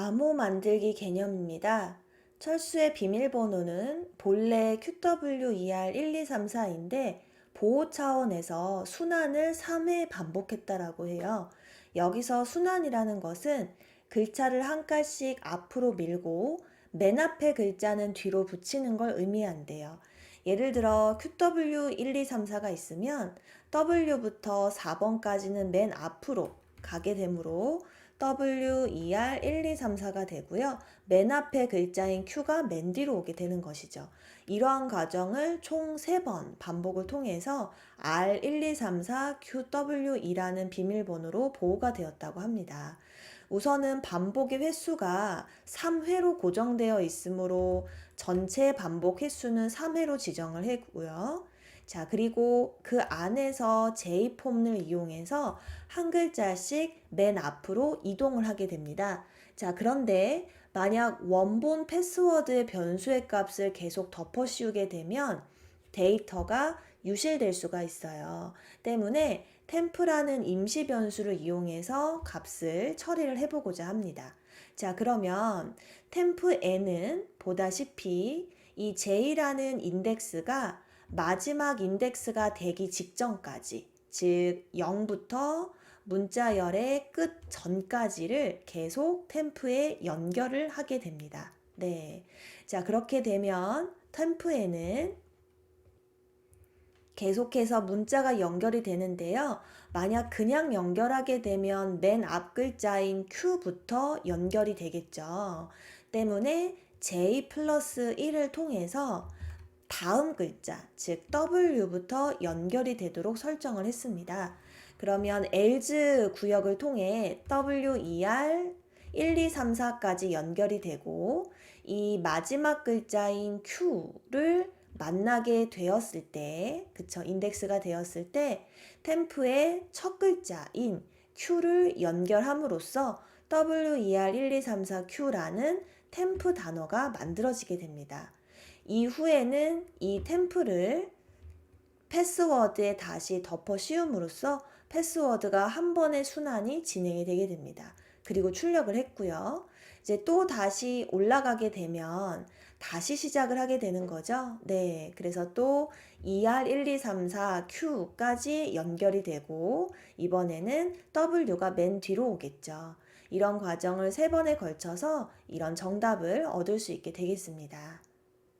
암호 만들기 개념입니다. 철수의 비밀번호는 본래 QWER12344인데 보호 차원에서 순환을 3회 반복했다라고 해요. 여기서 순환이라는 것은 글자를 한 칸씩 앞으로 밀고 맨 앞에 글자는 뒤로 붙이는 걸 의미한대요. 예를 들어 QW1234가 있으면 W부터 4번까지는 맨 앞으로 가게 되므로 WER1234가 되고요. 맨 앞에 글자인 Q가 맨 뒤로 오게 되는 것이죠. 이러한 과정을 총 3번 반복을 통해서 R1234QWE라는 비밀번호로 보호가 되었다고 합니다. 우선은 반복의 횟수가 3회로 고정되어 있으므로 전체 반복 횟수는 3회로 지정을 했고요. 자, 그리고 그 안에서 J폼을 이용해서 한 글자씩 맨 앞으로 이동을 하게 됩니다. 자, 그런데 만약 원본 패스워드의 변수의 값을 계속 덮어 씌우게 되면 데이터가 유실될 수가 있어요. 때문에 템프라는 임시 변수를 이용해서 값을 처리를 해보고자 합니다. 자, 그러면 템프 n은 보다시피 이 j라는 인덱스가 마지막 인덱스가 되기 직전까지, 즉 0부터 문자열의 끝 전까지를 계속 템프에 연결을 하게 됩니다. 네. 자, 그렇게 되면 템프에는 계속해서 문자가 연결이 되는데요. 만약 그냥 연결하게 되면 맨 앞 글자인 Q부터 연결이 되겠죠. 때문에 J 플러스 1을 통해서 다음 글자, 즉 W부터 연결이 되도록 설정을 했습니다. 그러면 else 구역을 통해 WER 1, 2, 3, 4까지 연결이 되고 이 마지막 글자인 Q를 만나게 되었을 때, 그쵸, 인덱스가 되었을 때 템프의 첫 글자인 Q를 연결함으로써 WER1234Q라는 템프 단어가 만들어지게 됩니다. 이후에는 이 템프를 패스워드에 다시 덮어 씌움으로써 패스워드가 한 번의 순환이 진행이 되게 됩니다. 그리고 출력을 했고요. 이제 또 다시 올라가게 되면 다시 시작을 하게 되는 거죠. 네. 그래서 또 ER1234Q까지 연결이 되고 이번에는 W가 맨 뒤로 오겠죠. 이런 과정을 세 번에 걸쳐서 이런 정답을 얻을 수 있게 되겠습니다.